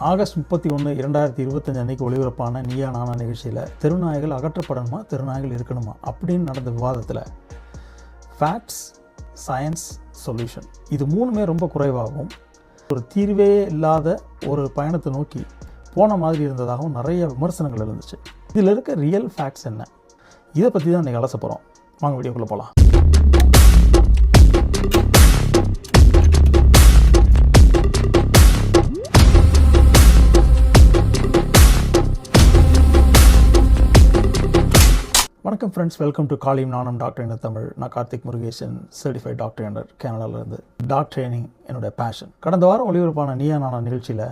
August முப்பத்தி ஒன்று இரண்டாயிரத்தி இருபத்தஞ்சு அன்னைக்கு ஒளிபரப்பான நீயா நானா நிகழ்ச்சியில் தெருநாய்கள் அகற்றப்படணுமா தெருநாய்கள் இருக்கணுமா அப்படின்னு நடந்த விவாதத்தில் ஃபேக்ட்ஸ் சயின்ஸ் சொல்யூஷன் இது மூணுமே ரொம்ப குறைவாகவும் ஒரு தீர்வே இல்லாத ஒரு பயணத்தை நோக்கி போன மாதிரி இருந்ததாகவும் நிறைய விமர்சனங்கள் இருந்துச்சு இதில் இருக்க ரியல் ஃபேக்ட்ஸ் என்ன? இதை பற்றி தான் இன்றைக்கி அலச போகிறோம் வாங்க வீடியோக்குள்ளே போகலாம் ஃப்ரெண்ட்ஸ் வெல்கம் டு காலிம் நானும் டாக்டர் என்ற தமிழ் நான் கார்த்திக் முருகேசன் சர்டிஃபைட் டாக்டர் என்ற கேனடாவிலிருந்து டாக் ட்ரைனிங் என்னுடைய பேஷன் கடந்த வாரம் ஒளிபரப்பான நீயா நானா நிகழ்ச்சியில்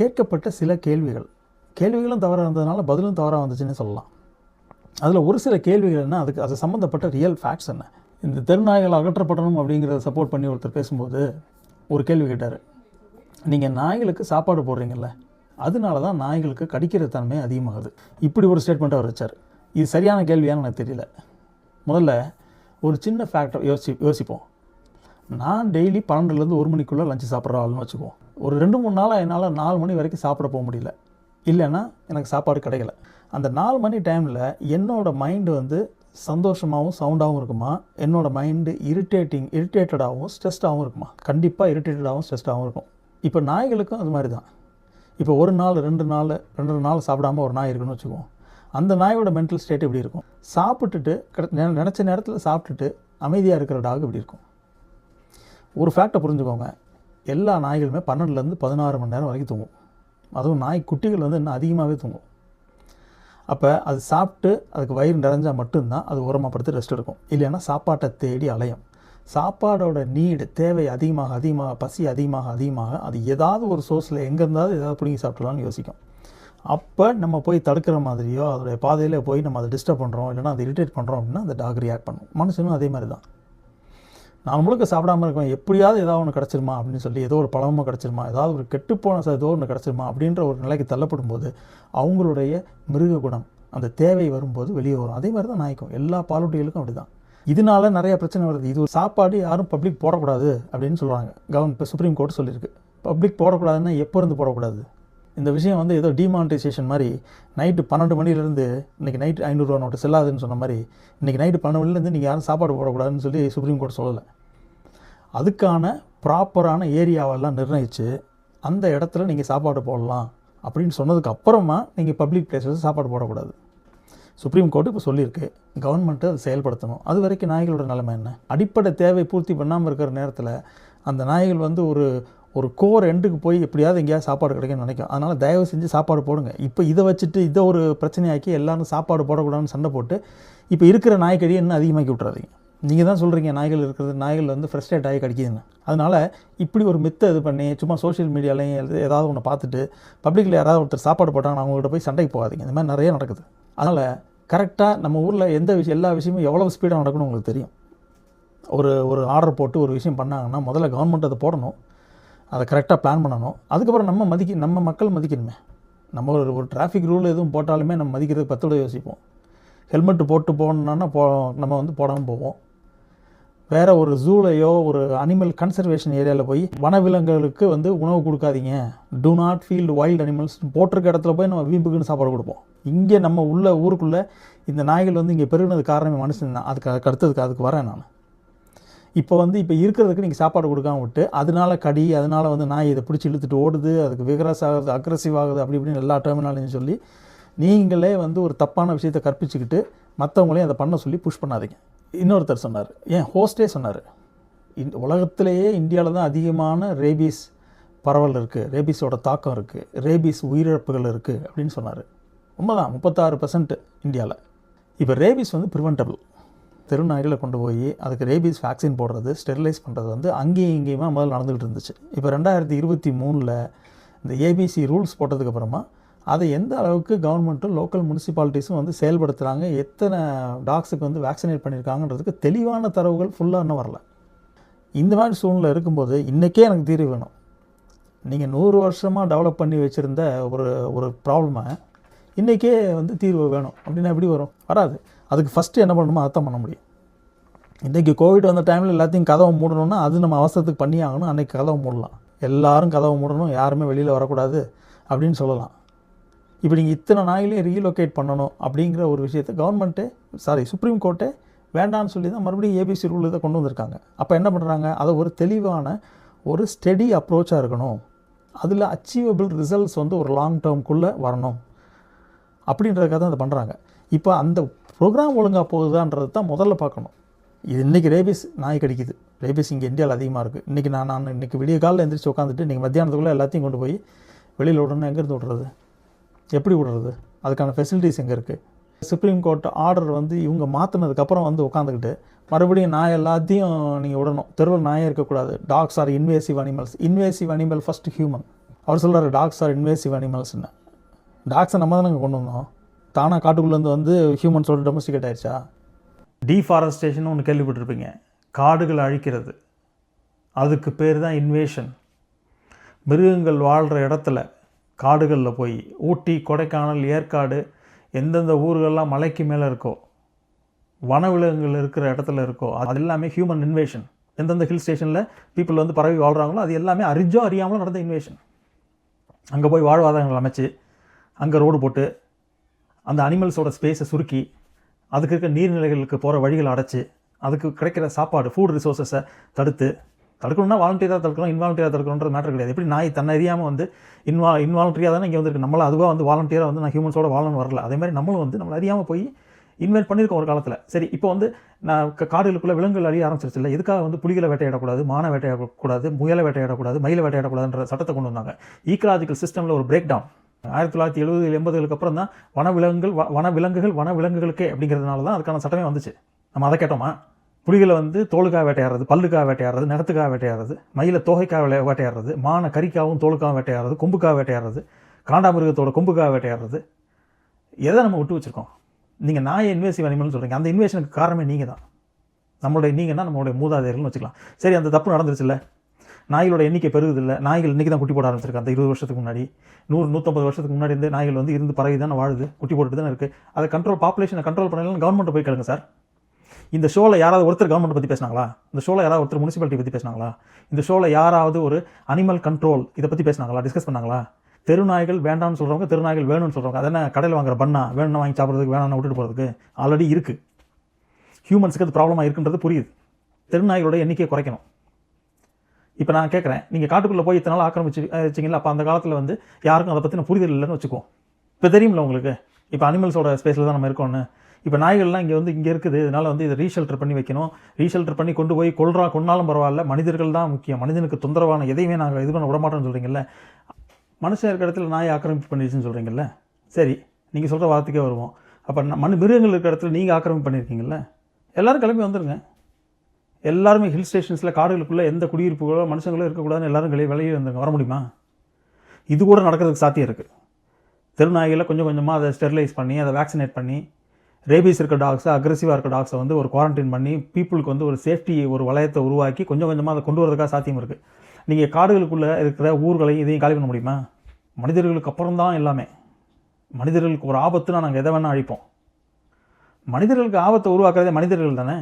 கேட்கப்பட்ட சில கேள்விகள். கேள்விகளும் தவறாக இருந்ததுனால பதிலும் தவறாக வந்துச்சுன்னு சொல்லலாம். அதில் ஒரு சில கேள்விகள் என்ன அதுக்கு அது சம்மந்தப்பட்ட ரியல் ஃபேக்ட்ஸ் என்ன? இந்த தெருநாய்கள் அகற்றப்படணும் அப்படிங்கிறத சப்போர்ட் பண்ணி ஒருத்தர் பேசும்போது ஒரு கேள்வி கேட்டார். நீங்கள் நாய்களுக்கு சாப்பாடு போடுறீங்கல்ல அதனால தான் நாய்களுக்கு கடிக்கிற தன்மை அதிகமாகுது. இப்படி ஒரு ஸ்டேட்மெண்ட் அவர் வச்சார். இது சரியான கேள்வியான்னு எனக்கு தெரியல. முதல்ல ஒரு சின்ன ஃபேக்டர் யோசி யோசிப்போம். நான் டெய்லி பன்னெண்டுலேருந்து ஒரு மணிக்குள்ளே லஞ்சு சாப்பிட்ற ஆள்னு வச்சுக்குவோம். ஒரு ரெண்டு மூணு நாளாக என்னால் நாலு மணி வரைக்கும் சாப்பிட போக முடியல. இல்லைன்னா எனக்கு சாப்பாடு கிடைக்கல. அந்த நாலு மணி டைமில் என்னோட மைண்டு வந்து சந்தோஷமாகவும் சவுண்டாகவும் இருக்குமா? என்னோடய மைண்டு இரிட்டேட்டிங் இரிட்டேட்டடாகவும் ஸ்ட்ரெஸ்டாகவும் இருக்குமா? கண்டிப்பாக இரிட்டேட்டடாகவும் ஸ்ட்ரெஸ்டாகவும் இருக்கும். இப்போ நாய்களுக்கும் அது மாதிரி தான் இப்போ ஒரு நாள் ரெண்டு நாள் ரெண்டு நாள் சாப்பிடாம ஒரு நாய் இருக்குன்னு வச்சுக்குவோம். அந்த நாயோட மென்டல் ஸ்டேட் எப்படி இருக்கும்? சாப்பிட்டுட்டு கிட- நெ- நினச்ச நேரத்தில் சாப்பிட்டுட்டு அமைதியாக இருக்கிற டாக் எப்படி இருக்கும்? ஒரு ஃபேக்டை புரிஞ்சுக்கோங்க. எல்லா நாய்களுமே பன்னெண்டுலேருந்து பதினாறு மணி நேரம் வரைக்கும் தூங்கும். அதுவும் நாய் குட்டிகள் வந்து இன்னும் அதிகமாகவே தூங்கும். அப்போ அது சாப்பிட்டு அதுக்கு வயிறு நிறைஞ்சால் மட்டும்தான் அது உரமாக படுத்து ரெஸ்ட் எடுக்கும். இல்லைன்னா சாப்பாட்டை தேடி அலையும். சாப்பாடோட நீடு தேவை அதிகமாக அதிகமாக பசி அதிகமாக அதிகமாக அது ஏதாவது ஒரு சோர்ஸில் எங்கே இருந்தாவது ஏதாவது பிடுங்கி சாப்பிட்றலாம்னு யோசிக்கும். அப்போ நம்ம போய் தடுக்கிற மாதிரியோ அதோடைய பாதையில் போய் நம்ம அதை டிஸ்டர்ப் பண்ணுறோம் இல்லைன்னா அதை இரிட்டேட் பண்ணுறோம் அப்படின்னா அந்த டாக் ரியாக்ட் பண்ணும். மனுஷனும் அதே மாதிரி தான் நான் முழுக்க சாப்பிடாமல் இருக்கேன் எப்படியாவது ஏதாவது ஒன்று கிடச்சிருமா அப்படின்னு சொல்லி ஏதோ ஒரு பழமோ கிடச்சிருமா ஏதாவது ஒரு கெட்டுப்போன சார் ஏதோ ஒன்று கிடச்சிருமா அப்படின்ற ஒரு நிலைக்கு தள்ளப்படும் போது அவங்களுடைய மிருக குணம் அந்த தேவை வரும்போது வெளியே வரும். அதே மாதிரி தான் நாய்க்கும். எல்லா பாலூட்டிகளுக்கும் அப்படி தான் இதனால நிறைய பிரச்சனை வருது. இது ஒரு சாப்பாடு யாரும் பப்ளிக் போடக்கூடாது அப்படின்னு சொல்கிறாங்க கவர்மெண்ட் இப்போ சுப்ரீம் கோர்ட் சொல்லியிருக்கு பப்ளிக் போடக்கூடாதுன்னா எப்போ இருந்து போடக்கூடாது? இந்த விஷயம் வந்து ஏதோ டிமானிட்டைசேஷன் மாதிரி நைட்டு பன்னெண்டு மணிலேருந்து இன்றைக்கி நைட்டு ஐநூறுரூவா நோட்டு செல்லாதுன்னு சொன்ன மாதிரி இன்றைக்கி நைட்டு பன்னெண்டு மணிலேருந்து நீங்கள் யாரும் சாப்பாடு போடக்கூடாதுன்னு சொல்லி சுப்ரீம் கோர்ட் சொல்லலை. அதுக்கான ப்ராப்பரான ஏரியாவெல்லாம் நிர்ணயித்து அந்த இடத்துல நீங்கள் சாப்பாடு போடலாம் அப்படின்னு சொன்னதுக்கு அப்புறமா நீங்கள் பப்ளிக் பிளேஸஸ் சாப்பாடு போடக்கூடாது. சுப்ரீம் கோர்ட் இப்போ சொல்லியிருக்கு கவர்மெண்ட்டு அதை செயல்படுத்தணும். அது வரைக்கும் நாய்களோட நிலைமை என்ன? அடிப்படை தேவை பூர்த்தி பண்ணாமல் இருக்கிற நேரத்தில் அந்த நாய்கள் வந்து ஒரு ஒரு கோர் எண்டுக்கு போய் எப்படியாவது எங்கேயாவது சாப்பாடு கிடைக்கும்னு நினைக்கும். அதனால் தயவு செஞ்சு சாப்பாடு போடுங்க. இப்போ இதை வச்சுட்டு இதை ஒரு பிரச்சனையாக்கி எல்லாரும் சாப்பாடு போடக்கூடாதுன்னு சண்டை போட்டு இப்போ இருக்கிற நாய்க்கடியை இன்னும் அதிகமாக்கி விட்றாதீங்க நீங்கள் தான் சொல்கிறீங்க நாய்கள் இருக்கிறது நாய்கள் வந்து ஃப்ரெஸ்ட்ரேட் ஆகி கிடைக்குதுன்னு. அதனால் இப்படி ஒரு மித்தை இது பண்ணி சும்மா சோஷியல் மீடியாலையும் எது- ஏதாவது ஒன்று பார்த்துட்டு பப்ளிக்கில் யாராவது ஒருத்தர் சாப்பாடு போட்டாங்கன்னா அவங்கள்ட்ட போய் சண்டைக்கு போகாதீங்க. இந்த மாதிரி நிறைய நடக்குது. அதனால் கரெக்டாக நம்ம ஊரில் எந்த விஷயம் எல்லா விஷயமும் எவ்வளோ ஸ்பீடாக நடக்கணும் உங்களுக்கு தெரியும். ஒரு ஒரு ஆர்டர் போட்டு ஒரு விஷயம் பண்ணாங்கன்னா முதல்ல கவர்மெண்ட் அதை போடணும். அதை கரெக்டாக பிளான் பண்ணணும். அதுக்கப்புறம் நம்ம மதிக்க நம்ம மக்கள் மதிக்கணுமே. நம்ம ஒரு ஒரு டிராஃபிக் ரூல் எதுவும் போட்டாலுமே நம்ம மதிக்கிறதுக்கு பத்தோட யோசிப்போம். ஹெல்மெட் போட்டு போகணுன்னா போ நம்ம வந்து போடாமல் போவோம். வேறு ஒரு ஜூலையோ ஒரு அனிமல் கன்சர்வேஷன் ஏரியாவில் போய் வனவிலங்குகளுக்கு வந்து உணவு கொடுக்காதீங்க. Do not feed wild animals போட்டிருக்க இடத்துல போய் நம்ம வீம்புக்குன்னு சாப்பாடு கொடுப்போம். இங்கே நம்ம உள்ள ஊருக்குள்ளே இந்த நாய்கள் வந்து இங்கே பெருகினது காரணமே மனுஷன் தான். அதுக்கு அதுக்கு அடுத்ததுக்கு அதுக்கு வரேன் நான். இப்போ வந்து இப்போ இருக்கிறதுக்கு நீங்கள் சாப்பாடு கொடுக்காம விட்டு அதனால கடி அதனால் வந்து நாய் இதை பிடிச்சி இழுத்துட்டு ஓடுது அதுக்கு விகரஸ் ஆகுது அக்ரஸிவ் ஆகுது அப்படி இப்படின்னு எல்லா டெர்மினாலையும் சொல்லி நீங்களே வந்து ஒரு தப்பான விஷயத்தை கற்பிச்சுக்கிட்டு மற்றவங்களையும் அதை பண்ண சொல்லி புஷ் பண்ணாதீங்க. இன்னொருத்தர் சொன்னார் ஏன் ஹோஸ்டே சொன்னார் இந் உலகத்திலேயே இந்தியாவில் தான் அதிகமான ரேபீஸ் பரவல் இருக்குது ரேபீஸோட தாக்கம் இருக்குது ரேபீஸ் உயிரிழப்புகள் இருக்குது அப்படின்னு சொன்னார். உண்மைதான் முப்பத்தாறு பர்சன்ட் இந்தியாவில். இப்போ ரேபீஸ் வந்து ப்ரிவென்டபிள் தெருநாய்களை கொண்டு போய் அதுக்கு ரேபீஸ் வேக்சின் போடுறது ஸ்டெரிலைஸ் பண்ணுறது வந்து அங்கேயும் இங்கேயுமா முதல்ல நடந்துகிட்டு இருந்துச்சு. இப்போ ரெண்டாயிரத்தி இருபத்தி மூணில் இந்த ஏபிசி ரூல்ஸ் போட்டதுக்கப்புறமா அதை எந்த அளவுக்கு கவர்மெண்ட்டும் லோக்கல் முனிசிபாலிட்டிஸும் வந்து செயல்படுத்துகிறாங்க எத்தனை டாக்ஸுக்கு வந்து வேக்சினேட் பண்ணியிருக்காங்கன்றதுக்கு தெளிவான தரவுகள் ஃபுல்லாக இன்னும் வரல. இந்த மாதிரி சூழ்நிலை இருக்கும்போது இன்றைக்கே எனக்கு தீர்வு வேணும். நீங்கள் நூறு வருஷமாக டெவலப் பண்ணி வச்சுருந்த ஒரு ஒரு ப்ராப்ளமை இன்றைக்கே வந்து தீர்வு வேணும். அப்படின்னா எப்படி வரும்? வராது. அதுக்கு ஃபஸ்ட்டு என்ன பண்ணணுமோ அதை தான் பண்ண முடியும். இன்றைக்கி கோவிட் வந்த டைமில் எல்லாத்தையும் கதவை மூடணும்னா அது நம்ம அவசரத்துக்கு பண்ணி ஆகணும். அன்றைக்கி கதவை மூடலாம். எல்லோரும் கதவை மூடணும். யாருமே வெளியில் வரக்கூடாது அப்படின்னு சொல்லலாம். இப்போ நீங்கள் இத்தனை நாயிலையும் ரீலொகேட் பண்ணணும் அப்படிங்கிற ஒரு விஷயத்தை கவர்மெண்ட்டே சாரி சுப்ரீம் கோர்ட்டே வேண்டாம்னு சொல்லி தான் மறுபடியும் ஏபிசி ரூல் இதை கொண்டு வந்திருக்காங்க. அப்போ என்ன பண்ணுறாங்க அதை ஒரு தெளிவான ஒரு ஸ்டெடி அப்ரோச்சாக இருக்கணும். அதில் அச்சீவபிள் ரிசல்ட்ஸ் வந்து ஒரு லாங் டேர்ம்குள்ளே வரணும். அப்படின்றதுக்காக தான் அதை பண்ணுறாங்க இப்போ அந்த ப்ரோக்ராம் ஒழுங்காக போகுதான்றது தான் முதல்ல பார்க்கணும். இது இன்றைக்கி ரேபிஸ் நாய் கடிக்குது. ரேபிஸ் இங்கே இந்தியாவில் அதிகமாக இருக்குது இன்றைக்கி நான் நான் இன்றைக்கி விடிய காலையில் எந்திரிச்சு உட்காந்துட்டு இன்றைக்கி மத்தியானத்துக்குள்ளே எல்லாத்தையும் கொண்டு போய் வெளியில் விடணும் எங்கேருந்து விடுறது? எப்படி விடுறது? அதுக்கான ஃபெசிலிட்டிஸ் எங்கே இருக்குது சுப்ரீம் கோர்ட் ஆர்டர் வந்து இவங்க மாற்றினதுக்கப்புறம் வந்து உட்காந்துக்கிட்டு மறுபடியும் நாய் எல்லாத்தையும் நீங்கள் விடணும். தெருவில் நாயே இருக்கக்கூடாது. Dogs are invasive animals invasive animal first human அவர் சொல்கிறார் டாக்ஸ் ஆர் இன்வேசிவ் அனிமல்ஸ்னு டாக்ஸை நம்ம தானே கொண்டு வந்தோம். தானாக காட்டுக்குள்ளேருந்து வந்து ஹியூமன்ஸோட டொமஸ்டிகேட் ஆயிடுச்சா? டீஃபாரஸ்டேஷன் ஒன்று கேள்விப்பட்டிருப்பீங்க. காடுகள் அழிக்கிறது. அதுக்கு பேர் தான் இன்வேஷன் மிருகங்கள் வாழ்கிற இடத்துல காடுகளில் போய் ஊட்டி கொடைக்கானல் ஏற்காடு எந்தெந்த ஊர்கள்லாம் மலைக்கு மேலே இருக்கோ வனவிலங்குகள் இருக்கிற இடத்துல இருக்கோ அது எல்லாமே ஹியூமன் இன்வேஷன் எந்தெந்த ஹில் ஸ்டேஷனில் பீப்புள் வந்து பரவி வாழ்கிறாங்களோ அது எல்லாமே அறிஞ்சோ அறியாமலும் நடந்த இன்வேஷன் அங்கே போய் வாழ்வாதாரங்கள் அமைச்சு அங்கே ரோடு போட்டு அந்த அனிமல்ஸோட ஸ்பேஸை சுருக்கி அதுக்கு இருக்க நீர்நிலைகளுக்கு போகிற வழிகளை அடைச்சி அதுக்கு கிடைக்கிற சாப்பாடு ஃபுட் ரிசோர்ஸஸை தடுத்து தடுக்கணும்னா வாலண்டியராக தடுக்கணும் இன்வாலண்டியராக தடுக்கணுன்ற மேட்டர் கிடையாது. எப்படி நாய் தன்னை அறியாமல் வந்து இன்வா இன்வாலண்டரியாக தானே இங்கே வந்துருக்கு. நம்மள அதுவாக வந்து வாலண்டியராக வந்து நான் ஹியூமன்ஸோட வாழணும் வரல. அதே மாதிரி நம்மளும் வந்து நம்மளை அறியாமல் போய் இன்வைட் பண்ணியிருக்கோம் ஒரு காலத்தில். சரி இப்போ வந்து நான் காடுகளுக்குள்ளே காடுகளுக்குள்ள விலங்குகள் அழிய ஆரம்பிச்சிருச்சு இல்லை. எதுக்காக வந்து புலிகளை வேட்டையாடக்கூடாது மானை வேட்டையாடக்கூடாது முயலை வேட்டையாடக்கூடாது மயிலை வேட்டையாடக்கூடாதுன்ற சட்டத்தை கொண்டு வந்தாங்க. ஈக்கலாஜிக்கல் சிஸ்டமில் ஒரு பிரேக் டவுன் ஆயிரத்தி தொள்ளாயிரத்தி எழுபது எண்பதுகளுக்கு அப்புறம் தான் வனவிலங்குகள் வ- வனவிலங்குகள் வனவிலங்குகளுக்கே அப்படிங்கிறதுனால தான் அதுக்கான சட்டமே வந்துச்சு. நம்ம அதை கேட்டோமா? புலிகளை வந்து தோலுக்காக வேட்டையாடுறது பல்லுக்காக வேட்டையாடுறது நகத்துக்காக வேட்டையாடுறது மயில தோகைக்காக வேட்டையாடுறது மானை கறிக்காகவும் தோலுக்காகவும் வேட்டையாடுறது கொம்புக்காக வேட்டையாடுறது காண்டாமிருகத்தோட கொம்புக்காக வேட்டையாடுறது எதை நம்ம விட்டு வச்சிருக்கோம்? நீங்கள் நாயை இன்வேசிவ் அனிமல்னு சொல்கிறீங்க அந்த இன்வேஷனுக்கு காரணமே நீங்கள் தான் நம்மளுடைய நீங்கன்னா நம்மளுடைய மூதாதையர்கள்னு வச்சுக்கலாம். சரி அந்த தப்பு நடந்துருச்சுல்ல? நாய்களோட எண்ணிக்கை பெருகுதில்லை. நாய்கள் இன்றைக்கி தான் குட்டி போட ஆரம்பிச்சிருக்கு. அந்த இருபது வருஷத்துக்கு முன்னாடி. நூறு நூற்றம்பது வருஷத்துக்கு முன்னாடி இருந்து நாய்கள் வந்து இருந்து பறவை தானே வாழுது. குட்டி போட்டுட்டு தானே இருக்குது அதை கண்ட்ரோல் பாப்புலேஷனை கண்ட்ரோல் பண்ணலாம் கவர்மெண்ட் போய் கேளுங்க சார். இந்த ஷோவில் யாராவது ஒருத்தர் கவர்மெண்ட் பற்றி பேசினாங்களா? இந்த ஷோவில் யாராவது ஒருத்தர் முனிசிபாலிட்டி பற்றி பேசினாங்களா? இந்த ஷோவில் யாராவது ஒரு அனிமல் கண்ட்ரோல் இதை பற்றி பேசினாங்களா? டிஸ்கஸ் பண்ணாங்களா? தெருநாய்கள் வேண்டாம்னு சொல்கிறவங்க தெருநாய்கள் வேணும்னு சொல்கிறவங்க அது என்ன கடையில் வாங்குற பண்ணா வேணும்னு வாங்கி சாப்பிட்றதுக்கு வேணாம்னு விட்டுட்டு போகிறதுக்கு ஆல்ரெடி இருக்குது ஹியூமன்ஸுக்கு அது ப்ராப்ளமாக இருக்குன்றது புரியுது. தெருநாய்களோட எண்ணிக்கையை குறைக்கணும். இப்போ நான் கேட்குறேன் நீங்கள் காட்டுக்குள்ளே போய் இத்தனை நாள் ஆக்கிரமிச்சு வச்சிங்களா அப்போ அந்த காலத்தில் வந்து யாருக்கும் அதை பற்றின புரிதல் இல்லைன்னு வச்சுக்குவோம். இப்போ தெரியும்ல உங்களுக்கு? இப்போ அனிமல்ஸோட ஸ்பேஸில் தான் நம்ம இருக்கோம்னு. இப்போ நாய்கள்லாம் இங்கே வந்து இங்கே இருக்குது. இதனால் வந்து இதை ரீஷெல்டர் பண்ணி வைக்கணும். ரீஷெல்டர் பண்ணி கொண்டு போய் கொள்றா கொண்டாலும் பரவாயில்ல. மனிதர்கள் தான் முக்கியம். மனிதனுக்கு தொந்தரவான எதையுமே நாங்கள் இது பண்ண விடமாட்டோம்னு சொல்கிறீங்கல்ல மனுஷன் இருக்கிற இடத்துல நாய் ஆக்கிரமிப்பு பண்ணிடுச்சுன்னு சொல்கிறீங்கல்ல சரி நீங்கள் சொல்கிற வார்த்தைக்கே வருவோம். அப்போ மனு மிருகங்கள் இருக்கிற இடத்துல நீங்கள் ஆக்கிரமிப்பு பண்ணியிருக்கீங்கல்ல எல்லோரும் கிளம்பி வந்துடுங்க எல்லாருமே ஹில் ஸ்டேஷன்ஸில் காடுகளுக்குள்ளே எந்த குடியிருப்புகளோ மனுஷங்களோ இருக்கக்கூடாதுன்னு எல்லாரும் வெளியே வெளியே வந்தாங்க வர முடியுமா? இது கூட நடக்கிறதுக்கு சாத்தியம் இருக்குது தெருநாய்களை கொஞ்சம் கொஞ்சமாக அதை ஸ்டெர்லைஸ் பண்ணி அதை வேக்சினேட் பண்ணி ரேபீஸ் இருக்க டாக்ஸை அக்ரெசிவாக இருக்க டாக்ஸை வந்து ஒரு குவாரண்டைன் பண்ணி பீப்புளுக்கு வந்து ஒரு சேஃப்டி ஒரு வளையத்தை உருவாக்கி கொஞ்சம் கொஞ்சமாக அதை கொண்டு வரதுக்காக சாத்தியம் இருக்குது நீங்கள் காடுகளுக்குள்ளே இருக்கிற ஊர்களையும் இதையும் காலி பண்ண முடியுமா? மனிதர்களுக்கு அப்புறம் தான் எல்லாமே. மனிதர்களுக்கு ஒரு ஆபத்துனா நாங்கள் எதை வேணால் அழிப்போம். மனிதர்களுக்கு ஆபத்தை உருவாக்குறதே மனிதர்கள் தானே?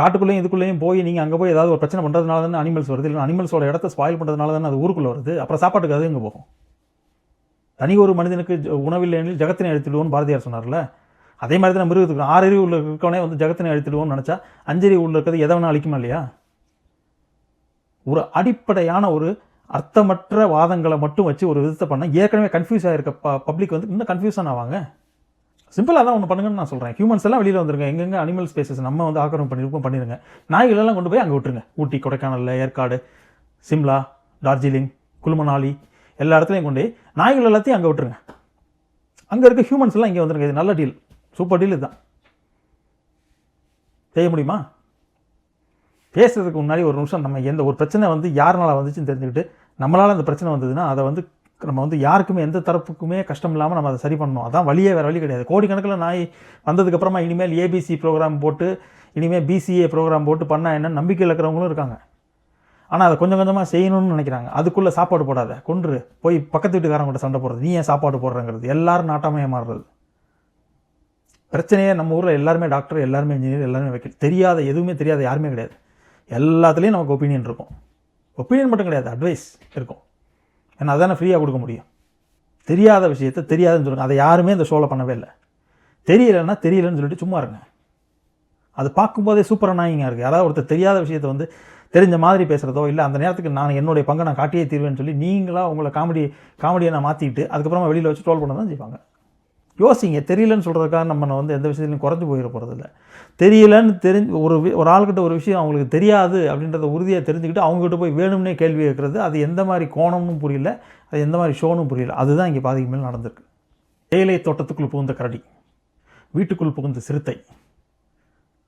காட்டுக்குள்ளேயும் இதுக்குள்ளேயும் போய் நீங்கள் அங்கே போய் ஏதாவது ஒரு பிரச்சனை பண்ணுறதுனால தானே அனிமல்ஸ் வருது? இல்லை அனிமல்ஸோட இடத்த ஸ்பாயில் பண்ணுறதுனால தானே அது ஊருக்குள்ளே வருது? அப்புறம் சாப்பாட்டுக்கு அது எங்கே போகும்? தனி ஒரு மனிதனுக்கு உணவில்லை உணவில்லையெனில் ஜகத்தினை அழித்திடுவோம்னு பாரதியார் சொன்னார்ல? அதே மாதிரி தான் மிருகத்துக்கு ஆறு அறிவு உள்ள இருக்கவனே வந்து ஜகத்தினை அழித்திடுவோம்னு நினச்சா அஞ்சறிவு உள்ள இருக்கிறது எதை வேணால் அழிக்குமா இல்லையா? ஒரு அடிப்படையான ஒரு அர்த்தமற்ற வாதங்களை மட்டும் வச்சு ஒரு விதத்தை பண்ண ஏற்கனவே கன்ஃபியூஸ் ஆகிருக்க ப பப்ளிக் வந்து இன்னும் கன்ஃபியூஷன் ஆவாங்க சிம்பிளாக தான் ஒன்று பண்ணுங்கன்னு நான் சொல்கிறேன் ஹியூமன்ஸ் எல்லாம் வெளியில் வந்துருங்க. எங்கெங்க அனிமல் ஸ்பேசஸ் நம்ம வந்து ஆக்கிரமம் பண்ணியிருக்கோம் பண்ணிடுங்க நாய்களெல்லாம் கொண்டு போய் அங்கே விட்டுருங்க. ஊட்டி கொடைக்கானல் ஏற்காடு சிம்லா டார்ஜிலிங் குலுமனாலி எல்லா இடத்துலையும் கொண்டு போய் நாய்கள் எல்லாத்தையும் அங்கே விட்டுருங்க. அங்கே இருக்க ஹியூமன்ஸ் எல்லாம் இங்கே வந்துருங்க. இது நல்ல டீல் சூப்பர் டீல் இதுதான். செய்ய முடியுமா? பேசுறதுக்கு முன்னாடி ஒரு நிமிஷம் நம்ம எந்த ஒரு பிரச்சனை வந்து யாருனால வந்துச்சுன்னு தெரிஞ்சுக்கிட்டு நம்மளால் அந்த பிரச்சனை வந்ததுன்னா அதை வந்து நம்ம வந்து யாருக்குமே எந்த தரப்புக்குமே கஷ்டம் இல்லாமல் நம்ம அதை சரி பண்ணணும். அதான் வழியே வேறு வழி கிடையாது. கோடிக்கணக்கில் நாய் வந்ததுக்கப்புறமா இனிமேல் ஏபிசி ப்ரோக்ராம் போட்டு இனிமேல் பிசிஏ ப்ரோக்ராம் போட்டு பண்ணால் என்ன நம்பிக்கையில் இருக்கிறவங்களும் இருக்காங்க. ஆனால் அதை கொஞ்சம் கொஞ்சமாக செய்யணும்னு நினைக்கிறாங்க. அதுக்குள்ளே சாப்பாடு போடாத கொன்று. போய் பக்கத்து வீட்டுக்காரங்கள்ட்ட சண்டை போடுறது. நீ ஏன் சாப்பாடு போடுறங்கிறது. எல்லாரும் நாட்டாமையாக மாறுறது. பிரச்சனையே நம்ம ஊரில் எல்லாருமே டாக்டர் எல்லாருமே இன்ஜினியர் எல்லாருமே வைக்கல. தெரியாத எதுவுமே தெரியாத யாருமே கிடையாது. எல்லாத்துலேயும் நமக்கு ஒப்பீனியன் இருக்கும். ஒப்பீனியன் மட்டும் கிடையாது அட்வைஸ் இருக்கும். ஏன்னா அதானே ஃப்ரீயாக கொடுக்க முடியும்? தெரியாத விஷயத்த தெரியாதுன்னு சொல்லுங்க. அதை யாருமே இந்த ஷோவில் பண்ணவே இல்லை. தெரியலைன்னா தெரியலன்னு சொல்லிட்டு சும்மா இருங்க. அது பார்க்கும்போதே சூப்பராக நாயிங்க இருக்குது யாராவது ஒருத்தர் தெரியாத விஷயத்தை வந்து தெரிஞ்ச மாதிரி பேசுகிறதோ இல்லை அந்த நேரத்துக்கு நான் என்னுடைய பங்கை நான் காட்டியே தீர்வேன்னு சொல்லி நீங்களாக உங்களை காமெடி காமெடியை நான் மாற்றிட்டு அதுக்கப்புறமா வெளியில் வச்சு ட்ரோல் பண்ண தான் செய்வாங்க. யோசிங்க தெரியலன்னு சொல்கிறதுக்காக நம்ம வந்து எந்த விஷயத்துலையும் குறைஞ்சி போயிட போகிறதில்ல தெரியலன்னு தெரிஞ்சு ஒரு ஒரு ஆள்கிட்ட ஒரு விஷயம் அவங்களுக்கு தெரியாது அப்படின்றத உறுதியாக தெரிஞ்சுக்கிட்டு அவங்ககிட்ட போய் வேணும்னே கேள்வி கேட்குறது அது எந்த மாதிரி கோணம்னு புரியல அது எந்த மாதிரி ஷோனும் புரியல. அதுதான் இங்கே பாதிக்கு மேலே நடந்திருக்கு. தேயிலை தோட்டத்துக்குள் புகுந்த கரடி வீட்டுக்குள் புகுந்த சிறுத்தை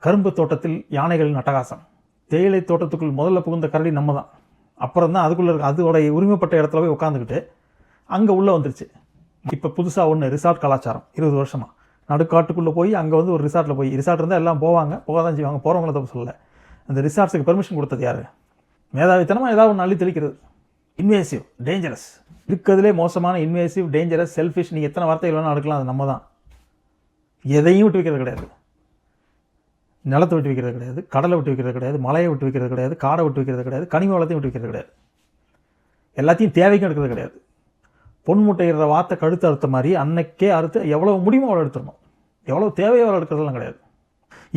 கரும்பு தோட்டத்தில் யானைகளின் அட்டகாசம். தேயிலை தோட்டத்துக்குள் முதல்ல புகுந்த கரடி நம்ம தான் அப்புறம் தான் அதுக்குள்ளே இருக்க அதோடைய உரிமைப்பட்ட இடத்துல போய் உட்காந்துக்கிட்டு அங்கே உள்ளே வந்துருச்சு. இப்போ புதுசாக ஒன்று ரிசார்ட் கலாச்சாரம் இருபது வருஷமாக நடுக்காட்டுக்குள்ளே போய் அங்கே வந்து ஒரு ரிசார்ட்டில் போய் ரிசார்ட் இருந்தால் எல்லாம் போவாங்க போக தான் செய்வாங்க போகிறவங்கள தப்பு சொல்லலை. அந்த ரிசார்ட்ஸுக்கு பெர்மிஷன் கொடுத்தது யார்? மேதாவித்தனமாக ஏதாவது ஒன்று அள்ளி தெளிக்கிறது. இன்வேசிவ் டேஞ்சரஸ் இருக்கிறதுலே மோசமான இன்வேசிவ் டேஞ்சரஸ் செல்ஃபிஷ் நீங்கள் எத்தனை வார்த்தைகள் வேணால் அடுக்கலாம் அது நம்ம தான் எதையும் விட்டு வைக்கிறது கிடையாது. நிலத்தை விட்டு வைக்கிறது கிடையாது கடலை விட்டு வைக்கிறது கிடையாது மலையை விட்டு வைக்கிறது கிடையாது காடை விட்டு வைக்கிறது கிடையாது கனிம வளத்தையும் விட்டு வைக்கிறது கிடையாது. எல்லாத்தையும் தேவைக்கும் எடுக்கிறது கிடையாது. பொன் முட்டைகிற வார்த்தை கழுத்து அறுத்த மாதிரி அன்னைக்கே அறுத்து எவ்வளோ முடியுமோ அவ்வளோ எடுத்துடணும். எவ்வளோ தேவையோ அவ்வளோ எடுக்கிறதெல்லாம் கிடையாது.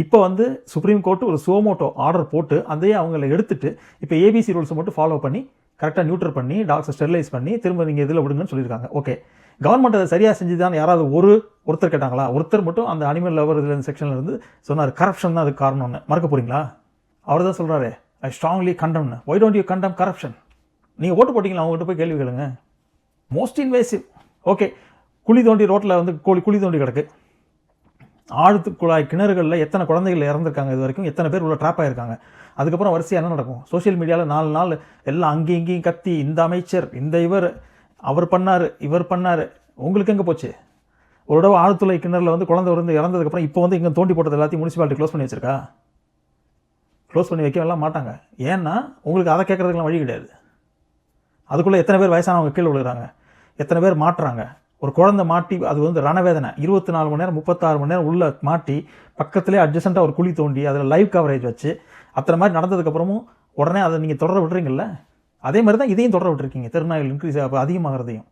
இப்போ வந்து சுப்ரீம் கோர்ட்டு ஒரு சோமோட்டோ ஆர்டர் போட்டு அதையே அவங்கள எடுத்துட்டு இப்போ ஏபிசி ரூல்ஸை மட்டும் ஃபாலோ பண்ணி கரெக்டாக நியூட்ரல் பண்ணி டாக்டர் ஸ்டெரிலைஸ் பண்ணி திரும்ப நீங்கள் இதில் விடுங்கன்னு சொல்லியிருக்காங்க. ஓகே கவர்மெண்ட் அதை சரியாக செஞ்சுதான் யாராவது ஒரு ஒருத்தர் கேட்டாங்களா? ஒருத்தர் மட்டும் அந்த அனிமல் லவர் இதில் செக்ஷனில் இருந்து சொன்னார் கரப்ஷன் தான் அதுக்கு காரணம்னு மறக்க போகிறீங்களா அவர் தான் சொல்கிறாரு I strongly கண்டம்னு why don't you condemn corruption நீங்கள் ஓட்டு போட்டிங்களா? அவங்ககிட்ட போய் கேள்வி கேளுங்க. மோஸ்ட் இன்வேசிவ் ஓகே குழி தோண்டி ரோட்டில் வந்து கோழி குழி தோண்டி கிடக்கு. ஆழ்த்து குழாய் கிணறுகளில் எத்தனை குழந்தைகள் இறந்துருக்காங்க இது வரைக்கும் எத்தனை பேர் உள்ள ட்ராப் ஆகிருக்காங்க அதுக்கப்புறம் வரிசையாக என்ன நடக்கும்? சோஷியல் மீடியாவில் நாலு நாள் எல்லாம் அங்கேயும் இங்கேயும் கத்தி இந்த அமைச்சர் இந்த இவர் அவர் பண்ணார் இவர் பண்ணார். உங்களுக்கு எங்கே போச்சு? ஒரு தடவை ஆழ்துளை கிணறுல வந்து குழந்தை வந்து இறந்ததுக்கப்புறம் இப்போ வந்து இங்கே தோண்டி போட்டது எல்லாத்தையும் முனிசிபாலிட்டி க்ளோஸ் பண்ணி வச்சிருக்கா? க்ளோஸ் பண்ணி வைக்கலாம் மாட்டாங்க. ஏன்னா உங்களுக்கு அதை கேட்குறதுக்கெல்லாம் வழி கிடையாது. அதுக்குள்ளே எத்தனை பேர் வயசானவங்க கீழே விழுகிறாங்க? எத்தனை பேர் மாட்டுறாங்க? ஒரு குழந்தை மாட்டி அது வந்து ரணவேதனை. இருபத்தி நாலு மணி நேரம் முப்பத்தாறு மணி நேரம் உள்ளே மாட்டி பக்கத்துலேயே அட்ஜஸ்டண்ட்டாக ஒரு குழி தோண்டி அதில் லைவ் கவரேஜ் வச்சு அத்தனை மாதிரி நடந்ததுக்கப்புறமும் உடனே அதை நீங்கள் தொடர விட்றீங்கல்ல அதே மாதிரி தான் இதையும் தொடர விட்டுருக்கீங்க. திருநாயில் இன்க்ரீஸ் அதிகமாகிறதையும்.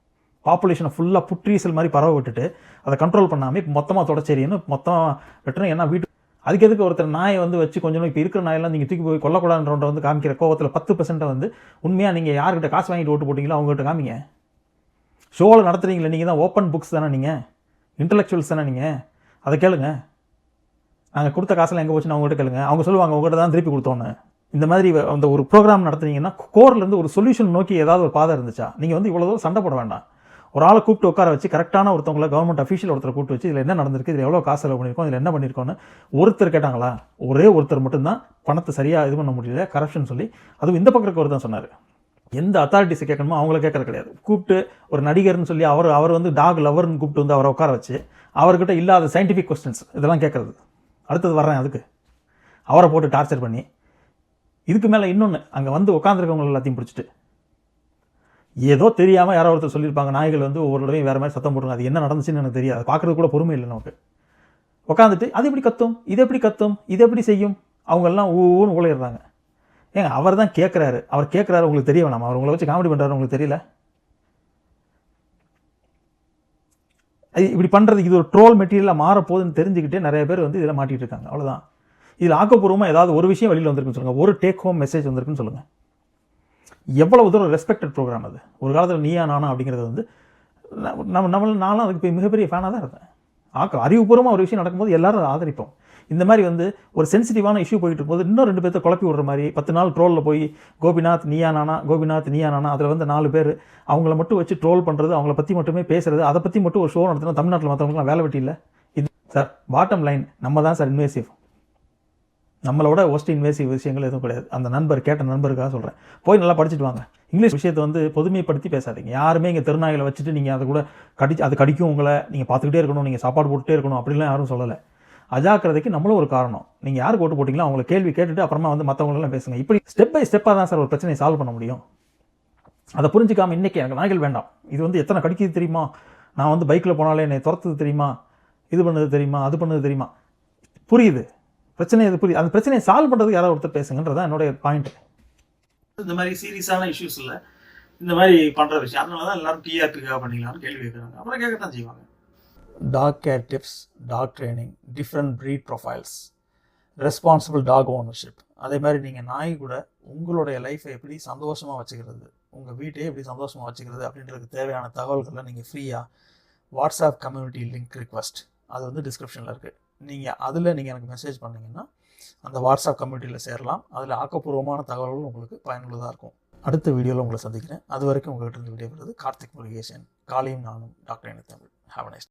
பாப்புலேஷனை ஃபுல்லாக புற்றீசல் மாதிரி பரவ விட்டுட்டு அதை கண்ட்ரோல் பண்ணாமல் இப்போ மொத்தமாக தொடச்சேரின்னு மொத்தமாக வெட்டணும் ஏன்னா வீட்டு அதுக்கு எதுக்கு ஒருத்தர் நாயை வந்து வச்சு கொஞ்சம் இப்போ இருக்கிற நாயெல்லாம் நீங்கள் தூக்கி போய் கொல்லக்கூடாதுன்ற வந்து காமிக்கிற கோவத்தில் பத்து பர்சென்ட்டை வந்து உண்மையாக நீங்கள் யார்கிட்ட காசு வாங்கிட்டு ஓட்டு போட்டிங்களோ அவங்ககிட்ட காமிங்க. ஷோவில் நடத்துறீங்களே நீங்கள் தான் ஓப்பன் புக்ஸ் தானே நீங்கள் இன்டலெக்சுவல்ஸ் தானே நீங்கள் அதை கேளுங்க. நாங்கள் கொடுத்த காசெல்லாம் எங்கே போச்சுன்னு அவங்ககிட்ட கேளுங்க. அவங்க சொல்லுவாங்க உங்கள்கிட்ட தான் திருப்பி கொடுத்தோன்னு இந்த மாதிரி அந்த ஒரு ப்ரோக்ராம் நடத்துனீங்கன்னா கோர்லேருந்து ஒரு சொல்யூஷன் நோக்கி ஏதாவது ஒரு பாதை இருந்துச்சா? நீங்கள் வந்து இவ்வளோ தூரம் சண்டை போட வேண்டாம். ஒரு ஆளை கூப்பிட்டு உட்கார வச்சு கரெக்டான ஒருத்தவங்கள கவர்மெண்ட் அஃபீஷியல் ஒருத்தர் கூப்பிட்டு வச்சு இதில் என்ன நடந்திருக்கு? இதில் எவ்வளோ காசு செலவு பண்ணியிருக்கோம்? இதில் என்ன பண்ணியிருக்கோன்னு ஒருத்தர் கேட்டாங்களா? ஒரே ஒருத்தர் மட்டும்தான் பணத்தை சரியாக இது பண்ண முடியல கரப்ஷன் சொல்லி அதுவும் இந்த பக்கம் இருக்கவர் தான் சொன்னார். எந்த அத்தாரிட்டிஸை கேட்கணுமோ அவங்கள கேட்கறது கிடையாது. கூப்பிட்டு ஒரு நடிகர்னு சொல்லி அவர் அவர் வந்து டாக் லவர்னு கூப்பிட்டு வந்து அவரை உட்கார வச்சு அவர்கிட்ட இல்லாத சயின்டிஃபிக் கொஸ்டின்ஸ் இதெல்லாம் கேட்கறது. அடுத்தது வர்றேன் அதுக்கு. அவரை போட்டு டார்ச்சர் பண்ணி இதுக்கு மேலே இன்னொன்று அங்கே வந்து உட்காந்துருக்கவங்க எல்லாத்தையும் பிடிச்சிட்டு. ஏதோ தெரியாமல் யாரோ ஒருத்தர் சொல்லியிருப்பாங்க நாய்கள் வந்து ஒவ்வொரு தடவையும் வேறு மாதிரி சத்தம் போடுங்க அது என்ன நடந்துச்சுன்னு எனக்கு தெரியாது. பார்க்குறது கூட பொறுமை இல்லை நமக்கு. உட்காந்துட்டு அது எப்படி கத்தும்? இது எப்படி கத்தும்? இது எப்படி செய்யும்? அவங்கெல்லாம் ஊன்னு உழையிடுறாங்க ஏங்க அவர் தான் கேட்குறாரு அவர் கேட்குறாரு உங்களுக்கு தெரிய வேணாம்? அவர் உங்களை வச்சு காமெடி பண்ணுறாரு உங்களுக்கு தெரியல? இப்படி பண்ணுறதுக்கு இது ஒரு ட்ரோல் மெட்டீரியலாக மாறப்போகுதுன்னு தெரிஞ்சுக்கிட்டே நிறைய பேர் வந்து இதில் மாட்டிகிட்டு இருக்காங்க. அவ்வளோதான் இதில் ஆக்கப்பூர்வமாக ஏதாவது ஒரு விஷயம் வெளியில் வந்திருக்குன்னு சொல்லுங்கள் ஒரு டேக் ஹோம் மெசேஜ் வந்திருக்குன்னு சொல்லுங்கள் எவ்வளவு தூரம் ரெஸ்பெக்டட் ப்ரோக்ராம் அது? ஒரு காலத்தில் நீயா நானா அப்படிங்கிறது வந்து நம்ம நம்ம நானும் அதுக்கு போய் மிகப்பெரிய ஃபேனாக தான் இருந்தேன் ஆக்க அறிவுபூர்வமாக ஒரு விஷயம் நடக்கும்போது எல்லாரும் ஆதரிப்போம். இந்த மாதிரி வந்து ஒரு சென்சிட்டிவான இஷ்யூ போயிட்டு இருக்கும்போது இன்னும் ரெண்டு பேர்த்த குழப்பி விடுற மாதிரி பத்து நாள் ட்ரோலில் போய் கோபிநாத் நீயா நானா கோபிநாத் நீயா நானா அதில் வந்து நாலு பேர் அவங்கள மட்டும் வச்சு ட்ரோல் பண்ணுறது அவங்கள பற்றி மட்டுமே பேசுறது அதை பற்றி மட்டும் ஒரு ஷோ நடத்தினா தமிழ்நாட்டில் மற்றவங்களுக்குலாம் வேலை வெட்டி இல்லை? இது சார் பாட்டம் லைன் நம்ம தான் சார் இன்வேசிவ் நம்மளோட ஒஸ்ட் இன்வேசிவ் விஷயங்கள் எதுவும் கிடையாது. அந்த நண்பர் கேட்ட நண்பருக்காக சொல்கிறேன் போய் நல்லா படிச்சுட்டு வாங்க. இங்கிலீஷ் விஷயத்தை வந்து பொதுமைப்படுத்தி பேசாதீங்க. யாருமே இங்கே திருநாயில வச்சுட்டு நீங்கள் அதை கூட கடி அது கடிக்கும் உங்களை. நீங்கள் பார்த்துக்கிட்டே இருக்கணும் நீங்கள் சாப்பாடு போட்டுகிட்டே இருக்கணும் அப்படிலாம் யாரும் சொல்லலை. அஜாக்கிரதைக்கு நம்மளும் ஒரு காரணம். நீங்கள் யாருக்கு ஓட்டு போட்டிங்களோ அவங்களை கேள்வி கேட்டுட்டு அப்புறமா வந்து மற்றவங்களெல்லாம் பேசுங்க. இப்படி ஸ்டெப் பை ஸ்டெப்பாக தான் சார் ஒரு பிரச்சனையை சால்வ் பண்ண முடியும். அதை புரிஞ்சுக்காமல் இன்றைக்கி எனக்கு நாய்கள் வேண்டாம். இது வந்து எத்தனை கடிக்குது தெரியுமா? நான் வந்து பைக்கில் போனாலே என்னை துரத்துது தெரியுமா? இது பண்ணது தெரியுமா? அது பண்ணது தெரியுமா? புரியுது. பிரச்சனை இது புரியுது? அந்த பிரச்சனையை சால்வ் பண்ணுறதுக்கு யாராவது ஒருத்தர் பேசுங்கன்றதான் என்னுடைய பாயிண்ட் இந்த மாதிரி சீரியஸான இஷ்யூஸ் இல்லை இந்த மாதிரி பண்ணுற விஷயம். அதனால தான் எல்லாரும் டிஆர்பிக்காக பண்ணிக்கலாம்னு கேள்வி கேட்குறாங்க அப்புறம் கேட்க தான் செய்வாங்க. Dog care tips dog training different breed profiles responsible dog ownership அதே மாதிரி நீங்கள் நாய் கூட உங்களுடைய லைஃப்பை எப்படி சந்தோஷமாக வச்சுக்கிறது உங்கள் வீட்டையே எப்படி சந்தோஷமாக வச்சுக்கிறது அப்படின்றதுக்கு தேவையான தகவல்களை நீங்கள் ஃப்ரீயாக வாட்ஸ்அப் கம்யூனிட்டி லிங்க் ரிக்வஸ்ட் அது வந்து டிஸ்கிரிப்ஷனில் இருக்குது நீங்கள் அதில் நீங்கள் எனக்கு மெசேஜ் பண்ணிங்கன்னா அந்த வாட்ஸ்அப் கம்யூனிட்டியில் சேரலாம். அதில் ஆக்கப்பூர்வமான தகவல்கள் உங்களுக்கு பயனுள்ளதாக இருக்கும். அடுத்த வீடியோவில் உங்களை சந்திக்கிறேன். அது வரைக்கும் உங்கள்கிட்ட இருந்து விடைபெறுவது கார்த்திக் முருகேசன். காலையும் நானும் டாக்டர் தமிழ். Have nice